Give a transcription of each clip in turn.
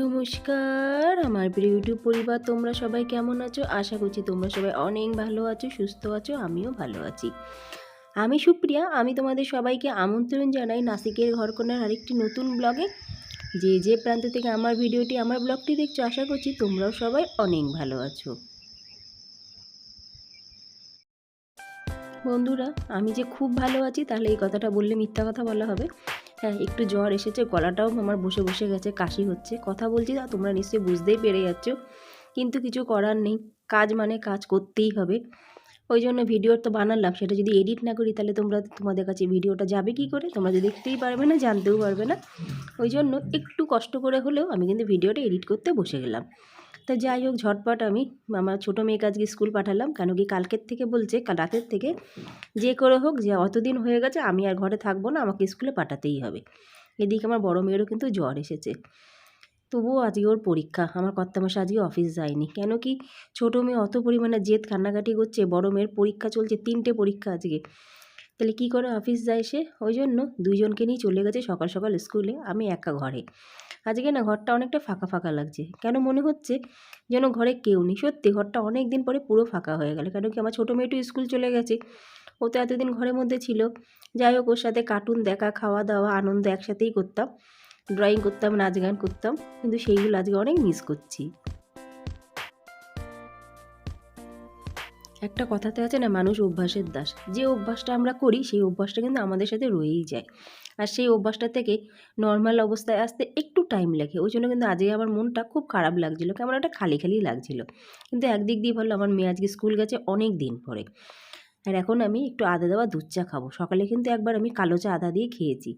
নমস্কার, আমার ইউটিউব পরিবার, তোমরা সবাই কেমন আছো? আশা করছি তোমরা সবাই অনেক ভালো আছো, সুস্থ আছো, আমিও ভালো আছি। আমি সুপ্রিয়া, আমি তোমাদের সবাইকে আমন্ত্রণ জানাই নাসিকের ঘরকোনার আরেকটি নতুন ব্লগে। যে যে প্রান্ত থেকে আমার ভিডিওটি, আমার ব্লগটি দেখছ, আশা করছি তোমরাও সবাই অনেক ভালো আছো। বন্ধুরা, আমি যে খুব ভালো আছি, তাহলে এই কথাটা বললে মিথ্যা কথা বলা হবে। হ্যাঁ একটু জ্বর এসেছে, গলাটাও আমার বসে বসে গেছে, কাশি হচ্ছে। কথা বলছি তা, তোমরা নিশ্চয়ই বুঝতেই পেরে যাচ্ছ। কিন্তু কিছু করার নেই, কাজ মানে কাজ করতেই হবে। ওই জন্য ভিডিও তো বানালাম, সেটা যদি এডিট না করি, তাহলে তোমরা তোমাদের কাছে ভিডিওটা যাবে কি করে? তোমরা তো দেখতেই পারবে না, জানতেও পারবে না। ওই জন্য একটু কষ্ট করে হলেও আমি কিন্তু ভিডিওটা এডিট করতে বসে গেলাম। তা যাই হোক, ঝটপট আমি আমার ছোটো মেয়েকে আজকে স্কুল পাঠালাম। কেন কি কালকের থেকে বলছে রাতের থেকে যে করে হোক, যে অতদিন হয়ে গেছে, আমি আর ঘরে থাকব না, আমাকে স্কুলে পাঠাতেই হবে। এদিকে আমার বড় মেয়েরও কিন্তু জ্বর এসেছে। তবুও আজকে ওর পরীক্ষা। আমার কর্তামাসে আজকে অফিস যায়নি। কেন কি ছোটো মেয়ে অত পরিমাণে জেদ কান্নাকাটি করছে, বড় মেয়ের পরীক্ষা চলছে, তিনটে পরীক্ষা আজকে। তাহলে কি করে অফিস যায় সে? ওই জন্য দুইজনকে নিয়ে চলে গেছে সকাল সকাল স্কুলে আমি একা ঘরে। আজকে না ঘরটা অনেকটা ফাঁকা ফাঁকা লাগছে। কেন মনে হচ্ছে যেন ঘরে কেউ নেই? সত্যি ঘরটা অনেক দিন পরে পুরো ফাঁকা হয়ে গেল। কেন কি আমার ছোটো মেয়েটু স্কুল চলে গেছে। ও তো এতদিন ঘরের মধ্যে ছিল। যাই হোক, ওর সাথে কার্টুন দেখা খাওয়া দাওয়া আনন্দ একসাথেই করতাম। ড্রয়িং করতাম নাচ গান করতাম। কিন্তু সেইগুলো আজকে অনেক মিস করছি। একটা কথাতে আছে না, মানুষ অভ্যাসের দাস। যে অভ্যাসটা আমরা করি, সেই অভ্যাসটা কিন্তু আমাদের সাথে রয়েই যায়। আর সেই অভ্যাসটা থেকে নর্মাল অবস্থায় আসতে একটু টাইম লাগে। ওই জন্য কিন্তু আজকে আমার মনটা খুব খারাপ লাগছিল, কেমন একটা খালি খালি লাগছিল। কিন্তু একদিক দিয়ে ভালো, আমার মেয়ে আজকে স্কুল গেছে অনেক দিন পরে। আর এখন আমি একটু আদা দেওয়া দুধ চা খাব। সকালে কিন্তু একবার আমি কালো চা আদা দিয়ে খেয়েছি।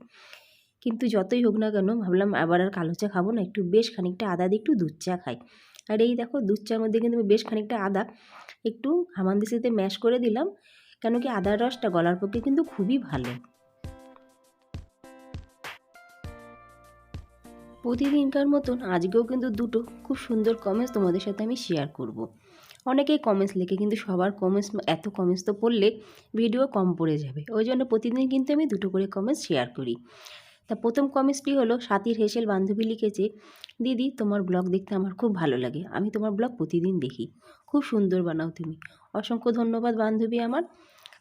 কিন্তু যতই হোক না কেন, ভাবলাম আবার আর কালো চা খাব না, একটু বেশ খানিকটা আদা দিয়ে একটু দুধ চা খাই। আর এই দেখো, দুধ চার মধ্যে কিন্তু আমি বেশ খানিকটা আদা একটু হামানদিসিতে ম্যাশ করে দিলাম, কেন কি আদার রসটা গলার পক্ষে কিন্তু খুবই ভালো। প্রতিদিনকার মতন আজকেও কিন্তু দুটো খুব সুন্দর কমেন্টস তোমাদের সাথে আমি শেয়ার করব। অনেকেই কমেন্টস লেখে কিন্তু সবার কমেন্টস এত কমেন্টস তো পড়লে ভিডিও কম পড়ে যাবে। ওই জন্য প্রতিদিন কিন্তু আমি দুটো করে কমেন্টস শেয়ার করি। তা প্রথম কমেন্টসটি হলো সাথীর হেসেল বান্ধবী লিখেছে, দিদি, তোমার ব্লগ দেখতে আমার খুব ভালো লাগে। আমি তোমার ব্লগ প্রতিদিন দেখি। খুব সুন্দর বানাও তুমি। অসংখ্য ধন্যবাদ বান্ধবী আমার।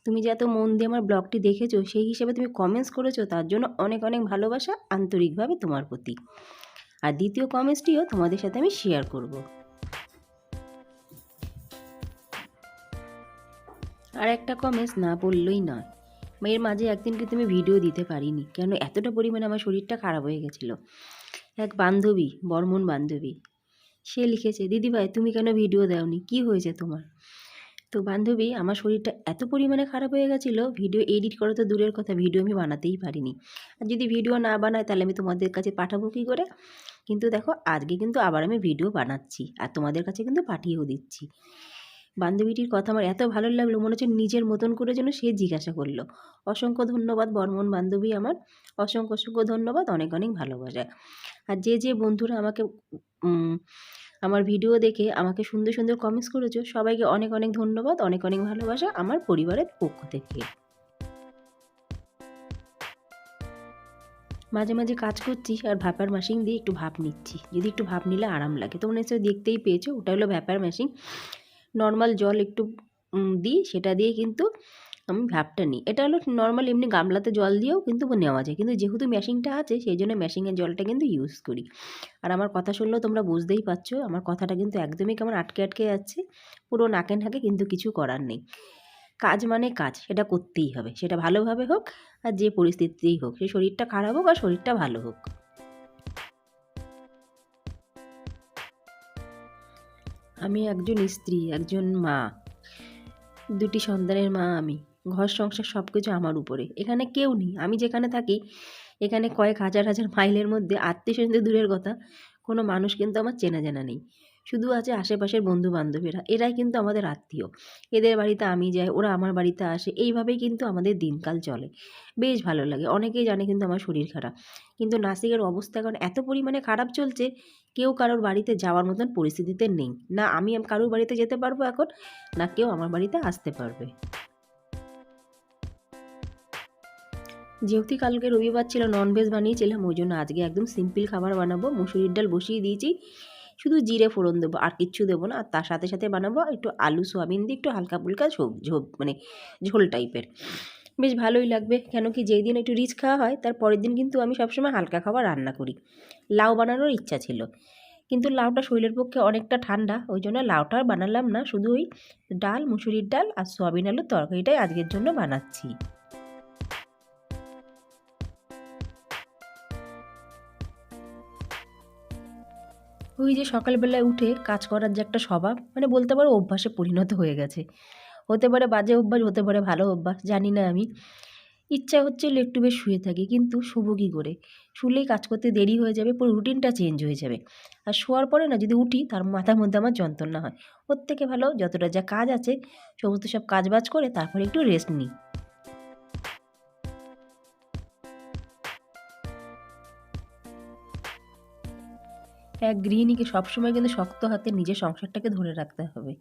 তুমি যে এত মন দিয়ে আমার ব্লগটি দেখেছ, সেই হিসেবে তুমি কমেন্টস করেছ, তার জন্য অনেক অনেক ভালোবাসা আন্তরিকভাবে তোমার প্রতি। আর দ্বিতীয় কমেন্টসটিও তোমাদের সাথে আমি শেয়ার করব। আর একটা কমেন্টস না বললেই নয়। এর মাঝে একদিন কিন্তু আমি ভিডিও দিতে পারিনি। কেন এতটা পরিমাণে আমার শরীরটা খারাপ হয়ে গেছিল। এক বান্ধবী বর্মন বান্ধবী, সে লিখেছে, দিদিভাই, তুমি কেন ভিডিও দাওনি? কি হয়েছে তোমার? তো বান্ধবী, আমার শরীরটা এত পরিমাণে খারাপ হয়ে গেছিল ভিডিও এডিট করা তো দূরের কথা ভিডিও আমি বানাতেই পারিনি। আর যদি ভিডিও না বানাই, তাহলে আমি তোমাদের কাছে পাঠাবো কী করে? কিন্তু দেখো, আজকে কিন্তু আবার আমি ভিডিও বানাচ্ছি, আর তোমাদের কাছে কিন্তু পাঠিয়েও দিচ্ছি। বান্ধবীটির কথা আমার এত ভালো লাগল, মনে হচ্ছে নিজের মতন করে যেন সে জিজ্ঞাসা করল। অসংখ্য ধন্যবাদ বর্মন বান্ধবী আমার। অসংখ্য অসংখ্য ধন্যবাদ, অনেক অনেক ভালোবাসা। আর যে যে বন্ধুরা আমাকে আমার ভিডিও দেখে আমাকে সুন্দর সুন্দর কমেন্টস করেছ, সবাইকে অনেক অনেক ধন্যবাদ, অনেক অনেক ভালোবাসা আমার পরিবারের পক্ষ থেকে। মাঝে মাঝে কাজ করছি আর ভ্যাপার মেশিন দিয়ে একটু ভাপ নিচ্ছি। যদি একটু ভাপ নিলে আরাম লাগে। তোমরা নিশ্চয়ই দেখতেই পেয়েছ, ওটা হলো ভ্যাপার মেশিন নর্মাল জল একটু দিই, সেটা দিয়ে কিন্তু আমি ভাপটা নিই। এটা হলো নর্মাল এমনি গামলাতে জল দিয়েও কিন্তু নেওয়া যায়। কিন্তু যেহেতু মেশিনটা আছে, সেই জন্য মেশিনের জলটা কিন্তু ইউজ করি। আর আমার কথা শুনলেও তোমরা বুঝতেই পারছ, আমার কথাটা কিন্তু একদমই কেমন আটকে আটকে যাচ্ছে, পুরো নাকে নাকে কিন্তু কিছু করার নেই। কাজ মানে কাজ, সেটা করতেই হবে, সেটা ভালোভাবে হোক আর যে পরিস্থিতিতেই হোক, সে শরীরটা খারাপ হোক আর শরীরটা ভালো হোক। আমি একজন স্ত্রী, একজন মা। দুটি সন্তানের মা আমি। ঘর, সংসার সব কিছু আমার উপরে। এখানে কেউ নেই। আমি যেখানে থাকি, এখানে কয়েক হাজার হাজার মাইলের মধ্যে আত্মীয় স্বজনদের দূরের কথা। কোনো মানুষ কিন্তু আমার চেনা জানা নেই। শুধু আছে আশেপাশের বন্ধু বান্ধবীরা এরাই কিন্তু আমাদের আত্মীয়। এদের বাড়িতে আমি যাই, ওরা আমার বাড়িতে আসে, এইভাবেই কিন্তু আমাদের দিনকাল চলে। বেশ ভালো লাগে, অনেকেই জানে কিন্তু আমার শরীর খারাপ। কিন্তু নাসিকের অবস্থা এখন এত পরিমাণে খারাপ চলছে, কেউ কারোর বাড়িতে যাওয়ার মতন পরিস্থিতিতে নেই। না আমি কারোর বাড়িতে যেতে পারব এখন, না কেউ আমার বাড়িতে আসতে পারবে। যেহেতু কালকে রবিবার ছিল ননভেজ বানিয়েছিলাম, ওই জন্য আজকে একদম সিম্পল খাবার বানাবো। মুসুরির ডাল বসিয়ে দিয়েছি। শুধু জিরে ফোড়ন দেবো, আর কিচ্ছু দেবো না। আর তার সাথে সাথে বানাবো একটু আলু, সোয়াবিন দিয়ে একটু হালকা ফুলকা ঝোপ মানে ঝোল টাইপের বেশ ভালোই লাগবে, কেন কি যেই দিন একটু রিচ খাওয়া হয়, তার পরের দিন কিন্তু আমি সবসময় হালকা খাবার রান্না করি। লাউ বানানোর ইচ্ছা ছিল। কিন্তু লাউটা শরীরের পক্ষে অনেকটা ঠান্ডা, ওই জন্য লাউটা বানালাম না। শুধু ওই ডাল, মুসুরির ডাল আর সোয়াবিন আলুর তরকারিটাই আজকের জন্য বানাচ্ছি। ওই যে সকালবেলায় উঠে কাজ করার যে একটা স্বভাব মানে বলতে পারো অভ্যাসে পরিণত হয়ে গেছে। হতে পারে বাজে অভ্যাস, হতে পারে ভালো অভ্যাস, জানি না আমি। ইচ্ছা হচ্ছিল একটু বেশ শুয়ে থাকি, কিন্তু শুভ কী করে? শুলেই কাজ করতে দেরি হয়ে যাবে, পুরো রুটিনটা চেঞ্জ হয়ে যাবে। আর শোয়ার পরে না, যদি উঠি, তার মাথার মধ্যে আমার যন্ত্রণা হয়। ওর থেকে ভালো, যতটা যা কাজ আছে, সমস্ত সব কাজ বাজ করে, তারপরে একটু রেস্ট নিই। এক গৃহিণীকে সবসময় কিন্তু শক্ত হাতে নিজের সংসারটাকে ধরে রাখতে হবে।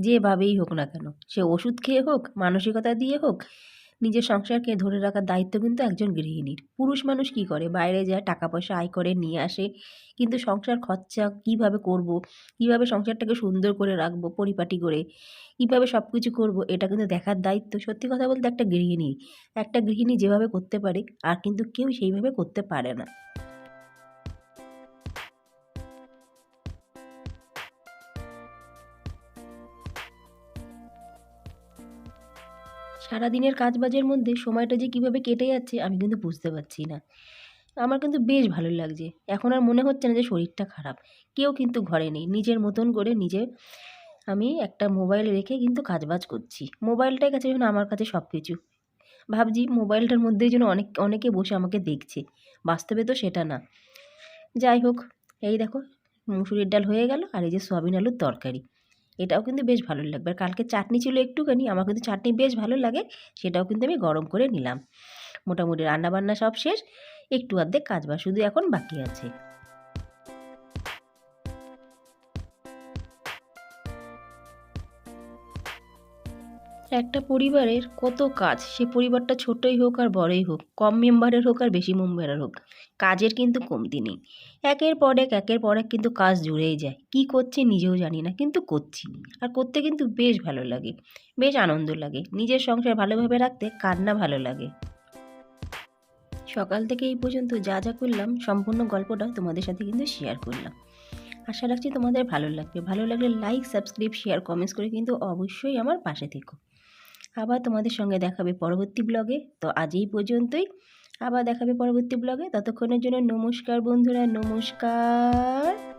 যেভাবেই হোক না কেন, সে ওষুধ খেয়ে হোক, মানসিকতা দিয়ে হোক, নিজের সংসারকে ধরে রাখার দায়িত্ব কিন্তু একজন গৃহিণীর। পুরুষ মানুষ কি করে? বাইরে যায় টাকা পয়সা আয় করে, নিয়ে আসে। কিন্তু সংসার খরচা কীভাবে করব? কীভাবে সংসারটাকে সুন্দর করে রাখব, পরিপাটি করে? কীভাবে সব কিছু করব? এটা কিন্তু দেখার দায়িত্ব। সত্যি কথা বলতে একটা গৃহিণী একটা গৃহিণী যেভাবে করতে পারে, আর কিন্তু কেউ সেইভাবে করতে পারে না। সারাদিনের কাজবাজের মধ্যে সময়টা যে কীভাবে কেটে যাচ্ছে আমি কিন্তু বুঝতে পারছি না। আমার কিন্তু বেশ ভালো লাগছে। এখন আর মনে হচ্ছে না যে শরীরটা খারাপ। কেউ কিন্তু ঘরে নেই। নিজের মতন করে নিজে আমি একটা মোবাইল রেখে কিন্তু কাজবাজ করছি। মোবাইলটাই কাছে যেন আমার কাছে সব কিছু ভাবছি মোবাইলটার মধ্যেই যেন অনেক, অনেকে বসে আমাকে দেখছে। বাস্তবে তো সেটা না। যাই হোক, এই দেখো, মুসুরির ডাল হয়ে গেল আর এই যে সয়াবিন আলুর তরকারি। এটাও কিন্তু বেশ ভালো লাগবে। আর কালকে চাটনি ছিল একটুখানি, আমার কিন্তু চাটনি বেশ ভালো লাগে, সেটাও কিন্তু আমি গরম করে নিলাম। মোটামুটি রান্নাবান্না সব শেষ, একটু অর্ধেক কাজ বা শুধু এখন বাকি আছে। একটা পরিবারের কত কাজ, সে পরিবারটা ছোটই হোক আর বড়ই হোক, কম মেম্বারের হোক আর বেশি মেম্বারের হোক, কাজের কিন্তু কমতি নেই। একের পর এক, একের পর এক কিন্তু কাজ জুড়েই যায়। কি করছে নিজেও জানি না, কিন্তু করছি। আর করতে কিন্তু বেশ ভালো লাগে, বেশ আনন্দ লাগে। নিজের সংসার ভালোভাবে রাখতে কান্না ভালো লাগে। সকাল থেকে এই পর্যন্ত যা যা করলাম, সম্পূর্ণ গল্পটা তোমাদের সাথে কিন্তু শেয়ার করলাম। আশা রাখছি তোমাদের ভালো লাগবে। ভালো লাগলে লাইক সাবস্ক্রাইব শেয়ার কমেন্টস করে কিন্তু অবশ্যই আমার পাশে থেকো। আবার তোমাদের সঙ্গে দেখাবে পরবর্তী ব্লগে তো আজ এই পর্যন্তই। আবার দেখাবে পরবর্তী ব্লগে ততক্ষণের জন্য নমস্কার বন্ধুরা, নমস্কার।